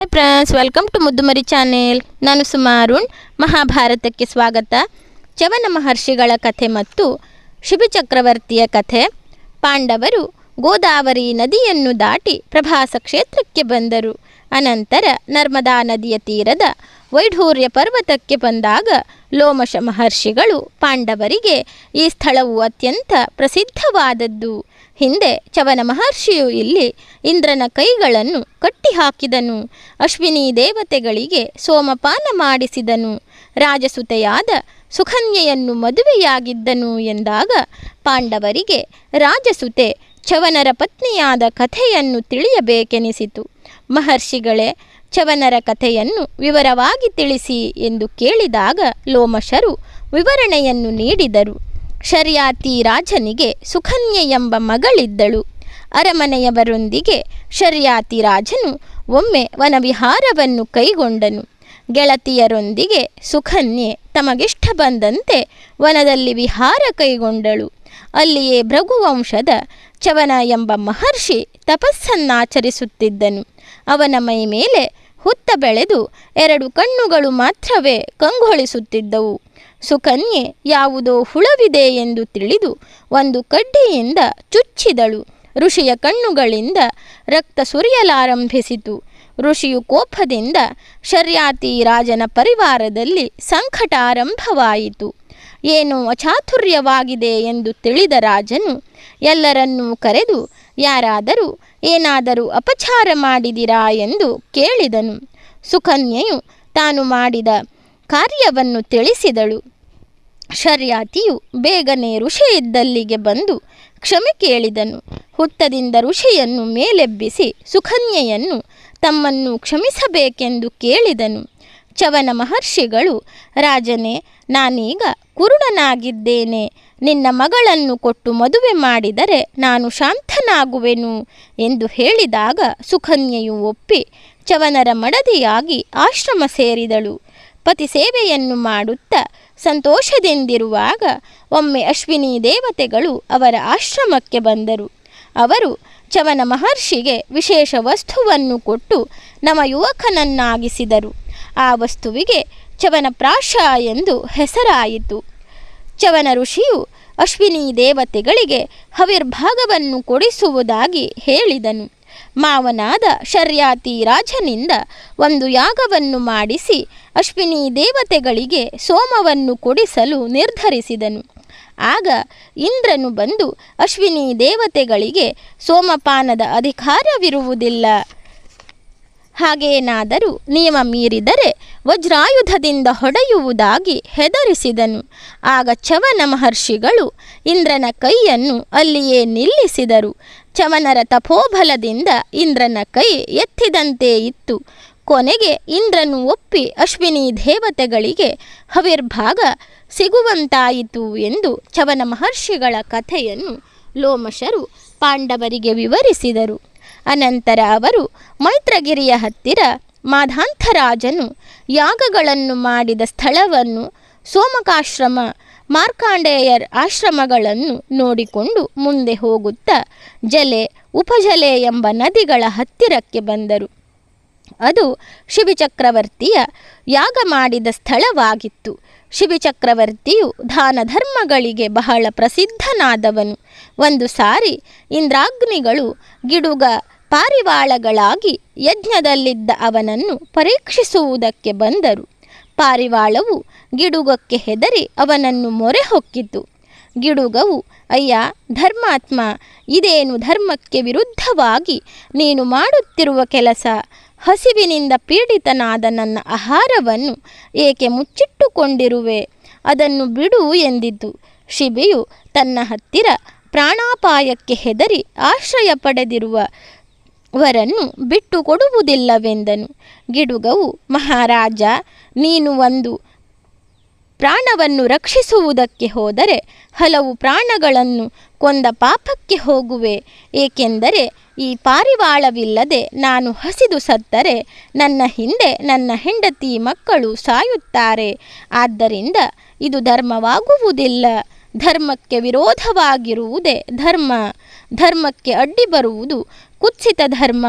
Hi friends welcome to Muddumari channel ನಾನು ಸುಮಾರುಣ್ ಮಹಾಭಾರತಕ್ಕೆ ಸ್ವಾಗತ. ಚವನ ಮಹರ್ಷಿಗಳ ಕಥೆ ಮತ್ತು ಶಿಬಿ ಚಕ್ರವರ್ತಿಯ ಕಥೆ. ಪಾಂಡವರು ಗೋದಾವರಿ ನದಿಯನ್ನು ದಾಟಿ ಪ್ರಭಾಸ ಕ್ಷೇತ್ರಕ್ಕೆ ಬಂದರು. ಅನಂತರ ನರ್ಮದಾ ನದಿಯ ತೀರದ ವೈಢೂರ್ಯ ಪರ್ವತಕ್ಕೆ ಬಂದಾಗ ಲೋಮಶ ಮಹರ್ಷಿಗಳು ಪಾಂಡವರಿಗೆ ಈ ಸ್ಥಳವು ಅತ್ಯಂತ ಪ್ರಸಿದ್ಧವಾದದ್ದು. ಹಿಂದೆ ಚವನ ಮಹರ್ಷಿಯು ಇಲ್ಲಿ ಇಂದ್ರನ ಕೈಗಳನ್ನು ಕಟ್ಟಿಹಾಕಿದನು. ಅಶ್ವಿನಿ ದೇವತೆಗಳಿಗೆ ಸೋಮಪಾನ ಮಾಡಿಸಿದನು. ರಾಜಸುತೆಯಾದ ಸುಖನ್ಯೆಯನ್ನು ಮದುವೆಯಾಗಿದ್ದನು ಎಂದಾಗ ಪಾಂಡವರಿಗೆ ರಾಜಸುತೆ ಚವನರ ಪತ್ನಿಯಾದ ಕಥೆಯನ್ನು ತಿಳಿಯಬೇಕೆನಿಸಿತು. ಮಹರ್ಷಿಗಳೇ ಚವನರ ಕಥೆಯನ್ನು ವಿವರವಾಗಿ ತಿಳಿಸಿ ಎಂದು ಕೇಳಿದಾಗ ಲೋಮಶರು ವಿವರಣೆಯನ್ನು ನೀಡಿದರು. ಶರ್ಯಾತಿ ರಾಜನಿಗೆ ಸುಕನ್ಯೆ ಎಂಬ ಮಗಳಿದ್ದಳು. ಅರಮನೆಯವರೊಂದಿಗೆ ಶರ್ಯಾತಿ ರಾಜನು ಒಮ್ಮೆ ವನವಿಹಾರವನ್ನು ಕೈಗೊಂಡನು. ಗೆಳತಿಯರೊಂದಿಗೆ ಸುಖನ್ಯೆ ತಮಗಿಷ್ಟ ಬಂದಂತೆ ವನದಲ್ಲಿ ವಿಹಾರ ಕೈಗೊಂಡಳು. ಅಲ್ಲಿಯೇ ಭೃಗುವಂಶದ ಚವನ ಎಂಬ ಮಹರ್ಷಿ ತಪಸ್ಸನ್ನಾಚರಿಸುತ್ತಿದ್ದನು. ಅವನ ಮೈ ಮೇಲೆ ಹುತ್ತ ಬೆಳೆದು ಎರಡು ಕಣ್ಣುಗಳು ಮಾತ್ರವೇ ಕಂಗೊಳಿಸುತ್ತಿದ್ದವು. ಸುಕನ್ಯೆ ಯಾವುದೋ ಹುಳವಿದೆ ಎಂದು ತಿಳಿದು ಒಂದು ಕಡ್ಡಿಯಿಂದ ಚುಚ್ಚಿದಳು. ಋಷಿಯ ಕಣ್ಣುಗಳಿಂದ ರಕ್ತ ಸುರಿಯಲಾರಂಭಿಸಿತು. ಋಷಿಯು ಕೋಪದಿಂದ ಶರ್ಯಾತಿ ರಾಜನ ಪರಿವಾರದಲ್ಲಿ ಸಂಕಟ ಆರಂಭವಾಯಿತು. ಏನು ಅಚಾತುರ್ಯವಾಗಿದೆ ಎಂದು ತಿಳಿದ ರಾಜನು, ಎಲ್ಲರನ್ನೂ ಕರೆದು, ಯಾರಾದರೂ ಏನಾದರೂ ಅಪಚಾರ ಮಾಡಿದಿರಾ ಎಂದು ಕೇಳಿದನು. ಸುಕನ್ಯೆಯು ತಾನು ಮಾಡಿದ ಕಾರ್ಯವನ್ನು ತಿಳಿಸಿದಳು. ಶರ್ಯಾತಿಯು ಬೇಗನೆ ಋಷಿ ಇದ್ದಲ್ಲಿಗೆ ಬಂದು ಕ್ಷಮೆ ಕೇಳಿದನು. ಹುತ್ತದಿಂದ ಋಷಿಯನ್ನು ಮೇಲೆಬ್ಬಿಸಿ ಸುಕನ್ಯೆಯನ್ನು ತಮ್ಮನ್ನು ಕ್ಷಮಿಸಬೇಕೆಂದು ಕೇಳಿದನು. ಚವನ ಮಹರ್ಷಿಗಳು, ರಾಜನೇ, ನಾನೀಗ ಕುರುಡನಾಗಿದ್ದೇನೆ. ನಿನ್ನ ಮಗಳನ್ನು ಕೊಟ್ಟು ಮದುವೆ ಮಾಡಿದರೆ ನಾನು ಶಾಂತನಾಗುವೆನು ಎಂದು ಹೇಳಿದಾಗ ಸುಕನ್ಯೆಯು ಒಪ್ಪಿ ಚವನರ ಮಡದಿಯಾಗಿ ಆಶ್ರಮ ಸೇರಿದಳು. ಪತಿ ಸೇವೆಯನ್ನು ಮಾಡುತ್ತಾ ಸಂತೋಷದಿಂದಿರುವಾಗ ಒಮ್ಮೆ ಅಶ್ವಿನಿ ದೇವತೆಗಳು ಅವರ ಆಶ್ರಮಕ್ಕೆ ಬಂದರು. ಅವರು ಚವನ ಮಹರ್ಷಿಗೆ ವಿಶೇಷ ವಸ್ತುವನ್ನು ಕೊಟ್ಟು ನಮ್ಮ ಯುವಕನನ್ನಾಗಿಸಿದರು. ಆ ವಸ್ತುವಿಗೆ ಚವನ ಪ್ರಾಶ ಎಂದು ಹೆಸರಾಯಿತು. ಚವನ ಋಷಿಯು ಅಶ್ವಿನಿ ದೇವತೆಗಳಿಗೆ ಹವಿರ್ಭಾಗವನ್ನು ಕೊಡಿಸುವುದಾಗಿ ಹೇಳಿದನು. ಮಾವನಾದ ಶರ್ಯಾತಿ ರಾಜನಿಂದ ಒಂದು ಯಾಗವನ್ನು ಮಾಡಿಸಿ ಅಶ್ವಿನಿ ದೇವತೆಗಳಿಗೆ ಸೋಮವನ್ನು ಕೊಡಿಸಲು ನಿರ್ಧರಿಸಿದನು. ಆಗ ಇಂದ್ರನು ಬಂದು ಅಶ್ವಿನಿ ದೇವತೆಗಳಿಗೆ ಸೋಮಪಾನದ ಅಧಿಕಾರವಿರುವುದಿಲ್ಲ. ಹಾಗೇನಾದರೂ ನಿಯಮ ಮೀರಿದರೆ ವಜ್ರಾಯುಧದಿಂದ ಹೊಡೆಯುವುದಾಗಿ ಹೆದರಿಸಿದನು. ಆಗ ಚವನ ಮಹರ್ಷಿಗಳು ಇಂದ್ರನ ಕೈಯನ್ನು ಅಲ್ಲಿಯೇ ನಿಲ್ಲಿಸಿದರು. ಚವನರ ತಪೋಬಲದಿಂದ ಇಂದ್ರನ ಕೈ ಎತ್ತಿದಂತೆ ಇತ್ತು. ಕೊನೆಗೆ ಇಂದ್ರನು ಒಪ್ಪಿ ಅಶ್ವಿನಿ ದೇವತೆಗಳಿಗೆ ಹವಿರ್ಭಾಗ ಸಿಗುವಂತಾಯಿತು ಎಂದು ಚವನ ಮಹರ್ಷಿಗಳ ಕಥೆಯನ್ನು ಲೋಮಶರು ಪಾಂಡವರಿಗೆ ವಿವರಿಸಿದರು. ಅನಂತರ ಅವರು ಮೈತ್ರಗಿರಿಯ ಹತ್ತಿರ ಮಾಧಾಂತರಾಜನು ಯಾಗಗಳನ್ನು ಮಾಡಿದ ಸ್ಥಳವನ್ನು ಸೋಮಕಾಶ್ರಮ, ಮಾರ್ಕಾಂಡೇಯರ್ ಆಶ್ರಮಗಳನ್ನು ನೋಡಿಕೊಂಡು ಮುಂದೆ ಹೋಗುತ್ತಾ ಜಲೆ ಉಪಜಲೆ ಎಂಬ ನದಿಗಳ ಹತ್ತಿರಕ್ಕೆ ಬಂದರು. ಅದು ಶಿಬಿಚಕ್ರವರ್ತಿಯ ಯಾಗ ಮಾಡಿದ ಸ್ಥಳವಾಗಿತ್ತು. ಶಿಬಿಚಕ್ರವರ್ತಿಯು ದಾನ ಧರ್ಮಗಳಿಗೆ ಬಹಳ ಪ್ರಸಿದ್ಧನಾದವನು. ಒಂದು ಸಾರಿ ಇಂದ್ರಾಗ್ನಿಗಳು ಗಿಡುಗ ಪಾರಿವಾಳಗಳಾಗಿ ಯಜ್ಞದಲ್ಲಿದ್ದ ಅವನನ್ನು ಪರೀಕ್ಷಿಸುವುದಕ್ಕೆ ಬಂದರು. ಪಾರಿವಾಳವು ಗಿಡುಗಕ್ಕೆ ಹೆದರಿ ಅವನನ್ನು ಮೊರೆ ಹೊಕ್ಕಿತು ಗಿಡುಗವು, ಅಯ್ಯ, ಧರ್ಮಾತ್ಮ, ಇದೇನು ಧರ್ಮಕ್ಕೆ ವಿರುದ್ಧವಾಗಿ ನೀನು ಮಾಡುತ್ತಿರುವ ಕೆಲಸ? ಹಸಿವಿನಿಂದ ಪೀಡಿತನಾದ ನನ್ನ ಆಹಾರವನ್ನು ಏಕೆ ಮುಚ್ಚಿಟ್ಟುಕೊಂಡಿರುವೆ? ಅದನ್ನು ಬಿಡು ಎಂದಿತು ಶಿಬಿಯು ತನ್ನ ಹತ್ತಿರ ಪ್ರಾಣಾಪಾಯಕ್ಕೆ ಹೆದರಿ ಆಶ್ರಯ ಪಡೆದಿರುವ ವರನ್ನು ಬಿಟ್ಟು ಕೊಡುವುದಿಲ್ಲವೆಂದನು ಗಿಡುಗವು, ಮಹಾರಾಜ, ನೀನು ಒಂದು ಪ್ರಾಣವನ್ನು ರಕ್ಷಿಸುವುದಕ್ಕೆ ಹೋದರೆ ಹಲವು ಪ್ರಾಣಗಳನ್ನು ಕೊಂದ ಪಾಪಕ್ಕೆ ಹೋಗುವೆ. ಏಕೆಂದರೆ ಈ ಪಾರಿವಾಳವಿಲ್ಲದೆ ನಾನು ಹಸಿದು ಸತ್ತರೆ, ನನ್ನ ಹಿಂದೆ ನನ್ನ ಹೆಂಡತಿ ಮಕ್ಕಳು ಸಾಯುತ್ತಾರೆ. ಆದ್ದರಿಂದ ಇದು ಧರ್ಮವಾಗುವುದಿಲ್ಲ. ಧರ್ಮಕ್ಕೆ ವಿರೋಧವಾಗಿರುವುದೇ ಧರ್ಮ. ಧರ್ಮಕ್ಕೆ ಅಡ್ಡಿ ಬರುವುದು ಕುತ್ಸಿತ ಧರ್ಮ.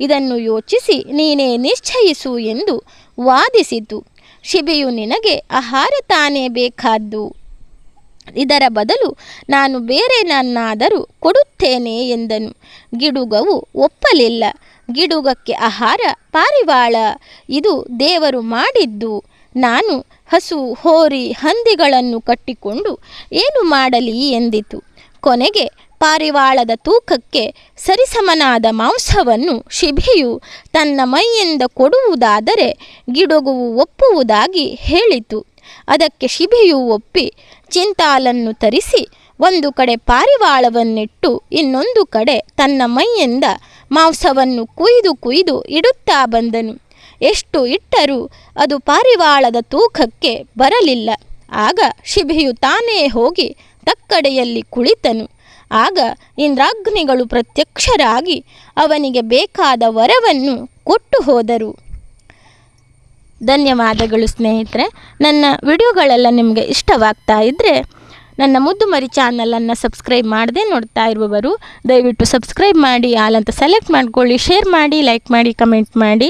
ಇದನ್ನು ಯೋಚಿಸಿ ನೀನೇ ನಿಶ್ಚಯಿಸು ಎಂದು ವಾದಿಸಿತು. ಶಿಬಿಯು ನಿನಗೆ ಆಹಾರ ತಾನೇ ಬೇಕಾದ್ದು. ಇದರ ಬದಲು ನಾನು ಬೇರೆ ನನ್ನಾದರೂ ಕೊಡುತ್ತೇನೆ ಎಂದನು. ಗಿಡುಗವು ಒಪ್ಪಲಿಲ್ಲ. ಗಿಡುಗಕ್ಕೆ ಆಹಾರ ಪಾರಿವಾಳ. ಇದು ದೇವರು ಮಾಡಿದ್ದು. ನಾನು ಹಸು ಹೋರಿ ಹಂದಿಗಳನ್ನು ಕಟ್ಟಿಕೊಂಡು ಏನು ಮಾಡಲಿ ಎಂದಿತು. ಕೊನೆಗೆ ಪಾರಿವಾಳದ ತೂಕಕ್ಕೆ ಸರಿಸಮನಾದ ಮಾಂಸವನ್ನು ಶಿಬಿಯು ತನ್ನ ಮೈಯಿಂದ ಕೊಡುವುದಾದರೆ ಗಿಡಗುವು ಒಪ್ಪುವುದಾಗಿ ಹೇಳಿತು. ಅದಕ್ಕೆ ಶಿಬಿಯು ಒಪ್ಪಿ ಚಿಂತಾಲನ್ನು ತರಿಸಿ, ಒಂದು ಕಡೆ ಪಾರಿವಾಳವನ್ನಿಟ್ಟು ಇನ್ನೊಂದು ಕಡೆ ತನ್ನ ಮೈಯಿಂದ ಮಾಂಸವನ್ನು ಕುಯ್ದು ಕುಯ್ದು ಇಡುತ್ತಾ ಬಂದನು. ಎಷ್ಟು ಇಟ್ಟರೂ ಅದು ಪಾರಿವಾಳದ ತೂಕಕ್ಕೆ ಬರಲಿಲ್ಲ. ಆಗ ಶಿಬಿಯು ತಾನೇ ಹೋಗಿ ತಕ್ಕಡೆಯಲ್ಲಿ ಕುಳಿತನು. ಆಗ ಇಂದ್ರಾಗ್ನಿಗಳು ಪ್ರತ್ಯಕ್ಷರಾಗಿ ಅವನಿಗೆ ಬೇಕಾದ ವರವನ್ನು ಕೊಟ್ಟು ಹೋದರು. ಧನ್ಯವಾದಗಳು ಸ್ನೇಹಿತರೆ. ನನ್ನ ವಿಡಿಯೋಗಳೆಲ್ಲ ನಿಮಗೆ ಇಷ್ಟವಾಗ್ತಾ ಇದ್ದರೆ ನನ್ನ ಮುದ್ದು ಮರಿ ಚಾನಲನ್ನು ಸಬ್ಸ್ಕ್ರೈಬ್ ಮಾಡದೆ ನೋಡ್ತಾ ಇರುವವರು ದಯವಿಟ್ಟು ಸಬ್ಸ್ಕ್ರೈಬ್ ಮಾಡಿ, ಆಲ್ ಅಂತ ಸೆಲೆಕ್ಟ್ ಮಾಡ್ಕೊಳ್ಳಿ, ಶೇರ್ ಮಾಡಿ, ಲೈಕ್ ಮಾಡಿ, ಕಮೆಂಟ್ ಮಾಡಿ.